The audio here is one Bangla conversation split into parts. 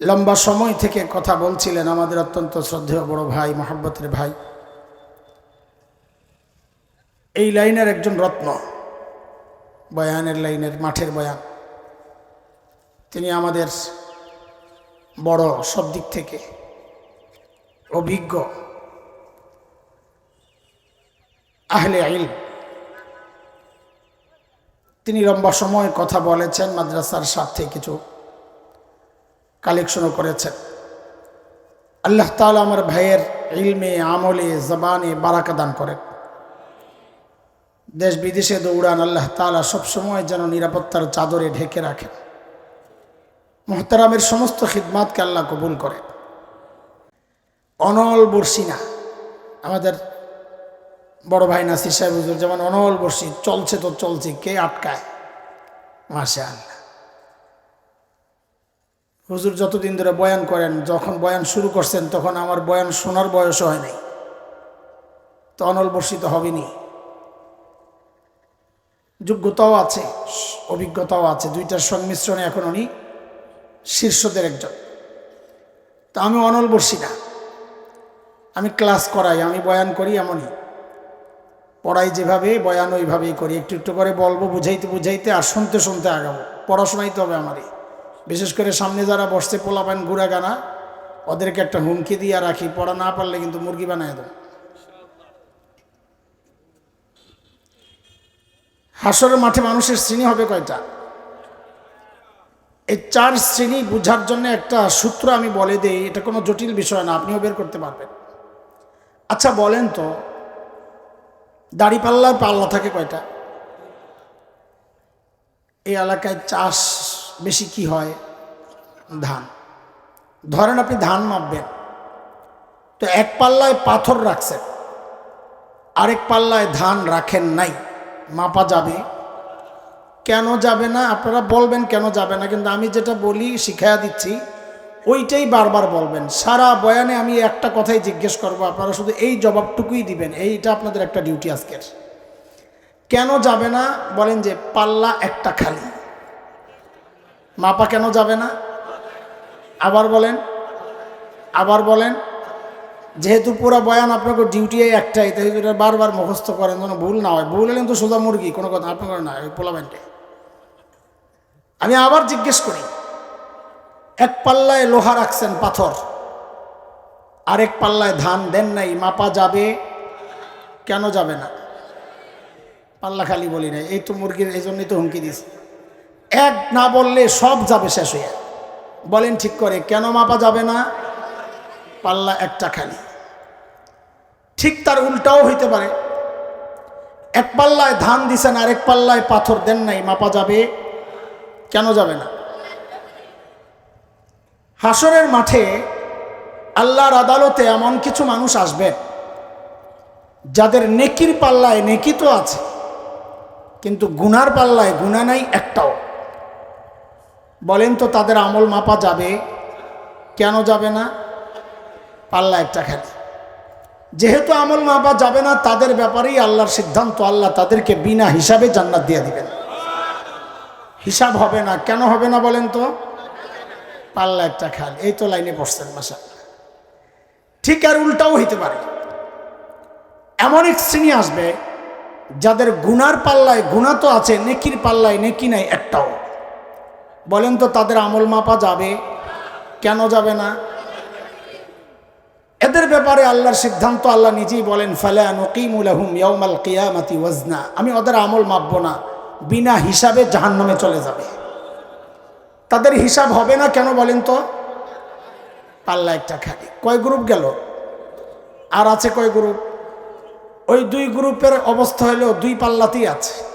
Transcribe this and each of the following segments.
লম্বা সময় থেকে কথা বলছিলেন আমাদের অত্যন্ত শ্রদ্ধেয় বড় ভাই, মহাব্বতের ভাই। এই লাইনের একজন রত্ন, বয়ানের লাইনের মাঠের বয়ান। তিনি আমাদের বড় সব দিক থেকে অভিজ্ঞ। আহলে আইল তিনি লম্বা সময় কথা বলেছেন মাদ্রাসার স্বার্থে কিছু কালেকশনও করেছেন। আল্লাহ তালা আমার ভাইয়ের ইলমে, আমলে, জবানে বারাকা দান করেন। দেশ বিদেশে দৌড়ান আল্লাহ তালা সবসময় যেন নিরাপত্তার চাদরে ঢেকে রাখেন। মোহতারামের সমস্ত খিদমাতকে আল্লাহ কবুল করেন। অনল বর্ষি না আমাদের বড় ভাই নাসির সাহেব যেমন অনল বর্ষি, চলছে তো চলছে, কে আটকায়? মাসে আল্লাহ হুজুর যতদিন ধরে বয়ান করেন, যখন বয়ান শুরু করছেন, তখন আমার বয়ান শোনার বয়স হয় নাই। তো অনল বর্ষিত হবেনি। যোগ্যতাও আছে, অভিজ্ঞতাও আছে দুইটার সংমিশ্রণে এখন উনি শীর্ষদের একজন। তা আমি অনল বর্ষি না। আমি ক্লাস করাই, আমি বয়ান করি এমনই। পড়াই যেভাবে, বয়ান ওইভাবেই করি। একটু একটু করে বলব, বুঝাইতে বুঝাইতে আর শুনতে শুনতে আগাবো। পড়াশোনাই তো হবে আমারই। বিশেষ করে সামনে যারা বসছে পোলাপান গুড়া গানা, ওদেরকে একটা হুমকি দিয়ে রাখি, পড়া না পারলে কিন্তু মুরগি বানায় দেবো হাসরের মাঠে মানুষের শ্রেণি হবে কয়টা? এই চার শ্রেণি বুঝার জন্য একটা সূত্র আমি বলে দেই, এটা কোনো জটিল বিষয় না, আপনিও বের করতে পারবেন। আচ্ছা বলেন তো দাড়ি পাল্লার পাল্লা থাকে কয়টা? এই এলাকায় চাষ বেশি কি হয়? ধান। ধরেন আপনি ধান মাপবেন। তো এক পাল্লায় পাথর রাখছেন। আরেক পাল্লায় ধান রাখেন নাই। মাপা যাবে? কেন যাবে না? আপনারা বলবেন কেন যাবে না, কিন্তু আমি যেটা বলি, শিখাইয়া দিচ্ছি, ওইটাই বারবার বলবেন। সারা বয়ানে আমি একটা কথাই জিজ্ঞেস করব, আপনারা শুধু এই জবাবটুকুই দিবেন। এইটা আপনাদের একটা ডিউটি আজকের। কেন যাবে না? বলেন যে পাল্লা একটা খালি। মাপা কেন যাবে না? আবার বলেন আবার বলেন, যেহেতু পুরো বয়ান আপনাকে ডিউটি একটাই, তাই বারবার মুখস্থ করেন, যেন ভুল না হয়। ভুল হলে তো সোজা মুরগি, কোনো কথা আপনার না, ওই পোলাবেন্টে আমি আবার জিজ্ঞেস করি, এক পাল্লায় লোহা রাখছেন পাথর, আরেক পাল্লায় ধান দেন নাই, মাপা যাবে, কেন যাবে না? পাল্লা খালি বলি না এই তো মুরগির, এই জন্যই তো হুমকি দিস এক না বললে সব যাবে শেষ হয়ে। বলেন ঠিক করে, কেন মাপা যাবে না? পাল্লা একটা খালি। ঠিক তার উল্টাও হইতে পারে। এক পাল্লায় ধান দিছেন, আরেক পাল্লায় পাথর দেন নাই, মাপা যাবে? কেন যাবে না? হাসরের মাঠে আল্লাহর আদালতে এমন কিছু মানুষ আসবে, যাদের নেকির পাল্লায় নেকি তো আছে, কিন্তু গুনার পাল্লায় গুণা নাই একটাও। বলেন তো তাদের আমল মাপা যাবে? কেন যাবে না? পাল্লা একটা খালি। যেহেতু আমল মাপা যাবে না, তাদের ব্যাপারেই আল্লাহর সিদ্ধান্ত। আল্লাহ তাদেরকে বিনা হিসাবে জান্নাত দিয়ে দিবেন। হিসাব হবে না। কেন হবে না বলেন তো? পাল্লা একটা খাল। এই তো লাইনে পড়ছেন মাসা ঠিক আর উল্টাও হইতে পারে। এমন এক শ্রেণি আসবে, যাদের গুনার পাল্লায় গুণা তো আছে, নেকির পাল্লায় নেকি নাই একটাও। বলেন তো তাদের আমল মাপা যাবে? কেন যাবে না? এদের ব্যাপারে আল্লাহর সিদ্ধান্ত আল্লাহ নিজেই বলেন, ফালা নকিমুলাহুম ইয়াউমাল কিয়ামাতি ওয়াজনা। আমি ওদের আমল মাপব না, বিনা হিসাবে জাহান্নামে চলে যাবে। তাদের হিসাব হবে না কেন বলেন তো? পাল্লা একটা খালি। কয় গ্রুপ গেল? আর আছে কয় গ্রুপ? ওই দুই গ্রুপের অবস্থা হলেও দুই পাল্লাতেই আছে।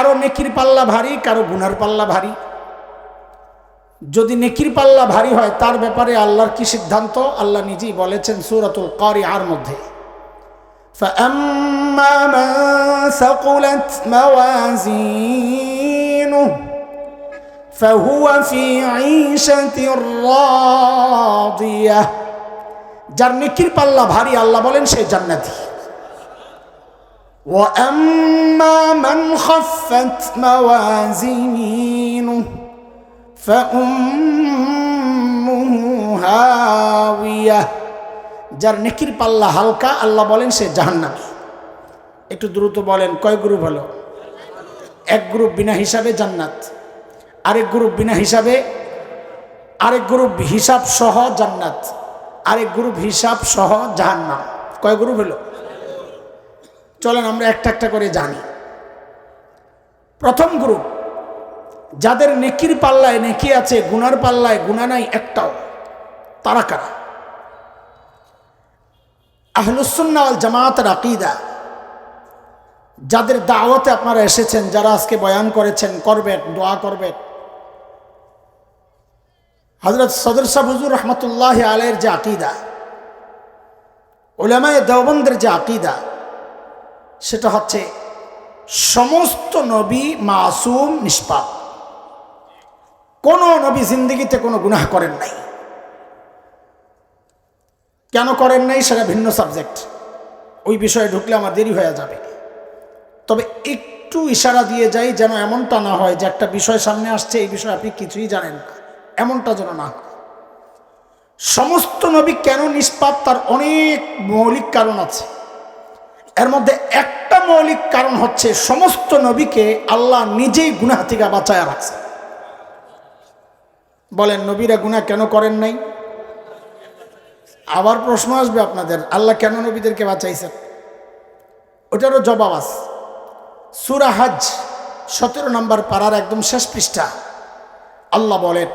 কারো নেকির পাল্লা ভারী কারো গুনার পাল্লা ভারী যদি নেকির পাল্লা ভারী হয় তার ব্যাপারে আল্লাহর কি সিদ্ধান্ত আল্লাহ নিজেই বলেছেন সুরাতুল করি আর মধ্যে فأما من ثقلت موازينه فهو في عيشة راضية যার নেকির পাল্লা ভারী আল্লাহ বলেন সে জান্নাতি وأما من خفت موازينه فأمه هاوية যার নেকির পাল্লা হালকা আল্লাহ বলেন সে জাহান্নামী একটু দ্রুত বলেন কয় গ্রুপ হলো এক গ্রুপ বিনা হিসাবে জান্নাত আরেক গ্রুপ বিনা হিসাবে আরেক গ্রুপ হিসাব সহ জান্নাত আরেক গ্রুপ হিসাব সহ জাহান্নাম কয় গ্রুপ হলো চলেন, আমরা একটা একটা করে জানি। প্রথম গ্রুপ যাদের নেকির পাল্লায় নেকি আছে, গুনার পাল্লায় গুণা নাই, একটাও, তারা কারা? আহলুসুন্নাল জামাতের আকিদা। যাদের দাওয়াতে আপনারা এসেছেন, যারা আজকে বয়ান করেছেন, করবেন, দোয়া করবেন। হজরত সদর সাহ হুজুর রহমতুল্লাহ আলের যে আকিদা, ওলামায় দেওবন্দের যে আকিদা সেটা হচ্ছে সমস্ত নবী মাসুম নিষ্পাপ। কোনো নবী জিন্দগিতে কোনো গুনাহ করেন নাই। কেন করেন নাই সেটা ভিন্ন সাবজেক্ট। ওই বিষয়ে ঢুকলে আমার দেরি হয়ে যাবে। তবে একটু ইশারা দিয়ে যাই যেন এমনটা না হয় যে একটা বিষয় সামনে আসছে, এই বিষয়ে আপনি কিছুই জানেন না। এমনটা যেন না সমস্ত নবী কেন নিষ্পাপ তার অনেক মৌলিক কারণ আছে। এর মধ্যে একটা মৌলিক কারণ হচ্ছে সমস্ত নবীকে আল্লাহ নিজেই গুনাহ থেকে বাঁচায় রাখছে বলেন নবীরা গুনাহ কেন করেন নাই আবার প্রশ্ন আসবে আপনাদের আল্লাহ কেন নবীদেরকে বাঁচাইছেন ওটারও জবাব আছে সুরা হাজ সতেরো নম্বর পাড়ার একদম শেষ পৃষ্ঠা আল্লাহ বলেন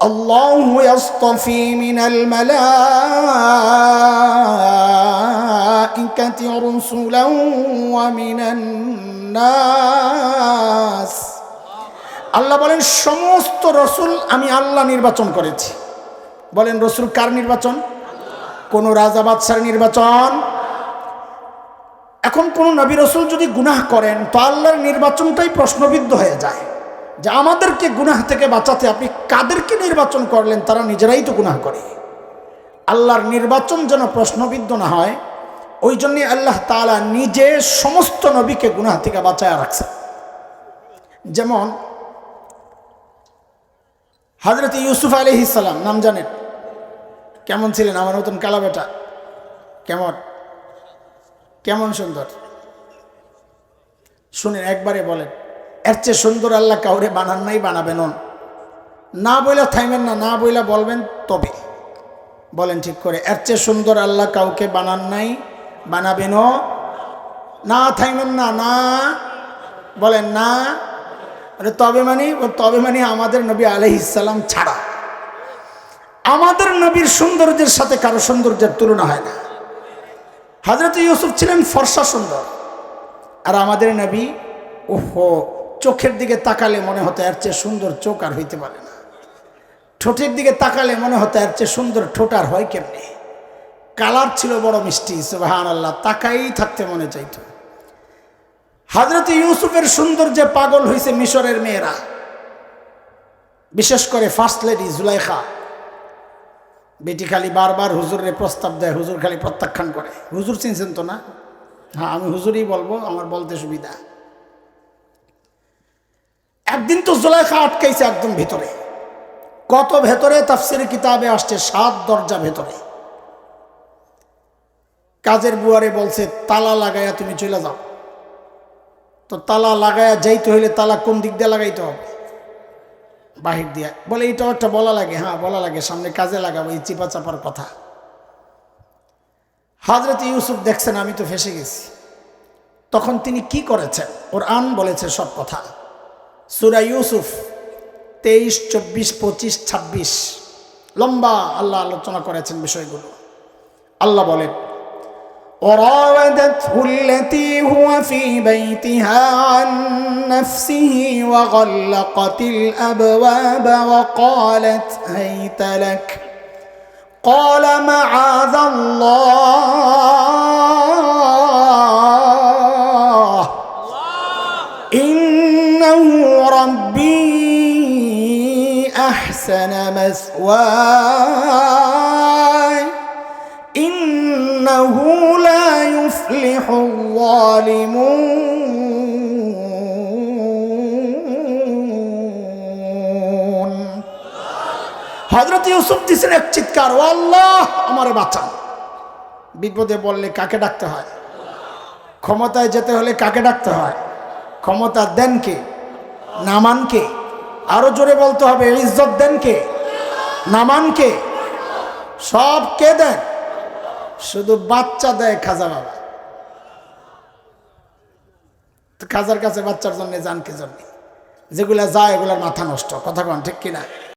الله يصطفي من الملائكة رسلا ومن الناس আল্লাহ বলেন সমস্ত রসুল আমি আল্লাহ নির্বাচন করেছি বলেন রসুল কার নির্বাচন কোন রাজা বাদশার নির্বাচন এখন কোন নবী রসুল যদি গুনাহ করেন তো আল্লাহর নির্বাচনটাই প্রশ্নবিদ্ধ হয়ে যায় যে আমাদেরকে গুনাহ থেকে বাঁচাতে আপনি কাদেরকে নির্বাচন করলেন তারা নিজেরাই তো গুনাহ করে আল্লাহর নির্বাচন যেন প্রশ্নবিদ্ধ না হয় ওই জন্যে আল্লাহ তালা নিজে সমস্ত নবীকে গুনাহ থেকে বাঁচায় রাখছে। যেমন হজরত ইউসুফ আলহ ইসালাম নাম জানেন? কেমন ছিলেন? আমার মতন কালা বেটা। কেমন? কেমন সুন্দর? শুনেন, একবারে বলেন, এর চেয়ে সুন্দর আল্লাহ কাউরে বানান নাই, বানাবেন না। বইলা থাইবেন না না বইলা বলবেন তবে। বলেন ঠিক করে, এর চেয়ে সুন্দর আল্লাহ কাউকে বানান নাই বানাবেন না থাইবেন না না। বলেন, না। আরে তবে মানে তবে মানে আমাদের নবী আলহিসাল্লাম ছাড়া। আমাদের নবীর সৌন্দর্যের সাথে কারও সৌন্দর্যের তুলনা হয় না। হাজরত ইউসুফ ছিলেন ফর্সা সুন্দর। আর আমাদের নবী, ওহো, চোখের দিকে তাকালে মনে হতো এর চেয়ে সুন্দর চোখ আর হইতে পারে না। ঠোঁটের দিকে তাকালে মনে হতো এর চেয়ে সুন্দর ঠোঁট আর হয় কেমনি? কালার ছিল বড় মিষ্টি সুবাহান আল্লাহ তাকাই থাকতে মনে চাইতো। হাজরত ইউসুফের সৌন্দর্যে পাগল হয়েছে মিশরের মেয়েরা, বিশেষ করে ফার্স্ট লেডি জুলাইখা, বেটি খালি বারবার হুজুরের প্রস্তাব দেয়, হুজুর খালি প্রত্যাখ্যান করে। হুজুর চিনছেন তো না? হ্যাঁ আমি হুজুরই বলব, আমার বলতে সুবিধা। একদিন তো জুলাইখা আটকাইছে একদম ভিতরে। কত ভেতরে? তাফসির কিতাবে আসছে সাত দরজা ভেতরে। কাজের বুয়ারে বলছে, তালা লাগাইয়া তুমি চলে যাও। তো তালা লাগাইয়া যাইতে হইলে তালা কোন দিক দিয়ে লাগাইতে হবে? বাহির দিয়া। বলে এইটাও একটা বলা লাগে। হ্যাঁ বলা লাগে। সামনে কাজে লাগাবো, এই চিপা চাপার কথা। হাজরত ইউসুফ দেখছেন, আমি তো ফেসে গেছি। তখন তিনি কি করেছেন? ওর আন বলেছে সব কথা। সুরা ইউসুফ তেইশ, চব্বিশ, পঁচিশ, ছাব্বিশ। লম্বা আল্লাহ আলোচনা করেছেন বিষয়গুলো। আল্লাহ বলেন وراودته التي هو في بيتها عن نفسه وغلقت الأبواب وقالت هيت لك؟ قال معاذ الله. إنه ربي أحسن مثواي. إنه لا يفلح الظالمون হজরত ইউসুফ দিছেন এক চিৎকার ও আল্লাহ আমারে বাঁচান বিপদে বললে কাকে ডাকতে হয় ক্ষমতায় যেতে হলে কাকে ডাকতে হয় ক্ষমতা দেন কে নামান কে আরো জোরে বলতে হবে ইজ্জত দেন কে নামান কে সব কে দেন শুধু বাচ্চা দেয় খাজা বাবা। খাজার কাছে বাচ্চার জন্য যান কি জন্য। যেগুলা যায় এগুলার মাথা নষ্ট। কথা কন, ঠিক কিনা?